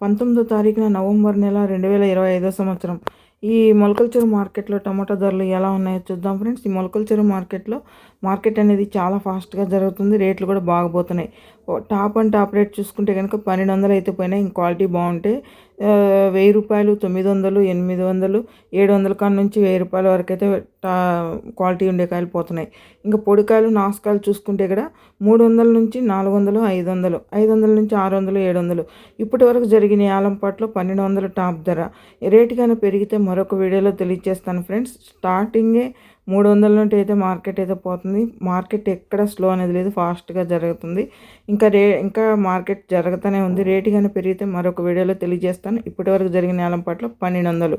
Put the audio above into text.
పంతొమ్మిదో తారీఖున నవంబర్ నెల రెండు వేల ఇరవై ఐదో సంవత్సరం. ఈ మొలకల చెరువు మార్కెట్లో టమాటా ధరలు ఎలా ఉన్నాయో చూద్దాం ఫ్రెండ్స్. ఈ మొలకల చెరువు మార్కెట్లో మార్కెట్ అనేది చాలా ఫాస్ట్గా జరుగుతుంది. రేట్లు కూడా బాగపోతున్నాయి టాప్ అండ్ టాప్ రేట్ చూసుకుంటే కనుక పన్నెండు వందలు అయితే పోయినాయి. ఇంక క్వాలిటీ బాగుంటే వెయ్యి రూపాయలు తొమ్మిది వందలు ఎనిమిది వందలు ఏడు వందల కాడ నుంచి వెయ్యి రూపాయల వరకు అయితే క్వాలిటీ ఉండే కాయలు పోతున్నాయి. ఇంకా పొడికాయలు నాసుకాయలు చూసుకుంటే ఇక్కడ మూడు వందల నుంచి నాలుగు వందలు ఐదు వందలు ఐదు వందల నుంచి ఆరు వందలు ఏడు వందలు. ఇప్పటి వరకు జరిగిన ఆలంపాట్లో పన్నెండు వందలు టాప్ ధర. రేటు కానీ పెరిగితే మరొక వీడియోలో తెలియజేస్తాను ఫ్రెండ్స్. స్టార్టింగే మూడు వందల నుండి అయితే మార్కెట్ అయితే పోతుంది. మార్కెట్ ఎక్కడ స్లో అనేది లేదు ఫాస్ట్గా జరుగుతుంది. ఇంకా రే ఇంకా మార్కెట్ జరుగుతూనే ఉంది. రేటు కానీ పెరిగితే మరొక వీడియోలో తెలియజేస్తాను. ఇప్పటివరకు జరిగిన నేలం పట్ల పన్నెండు వందలు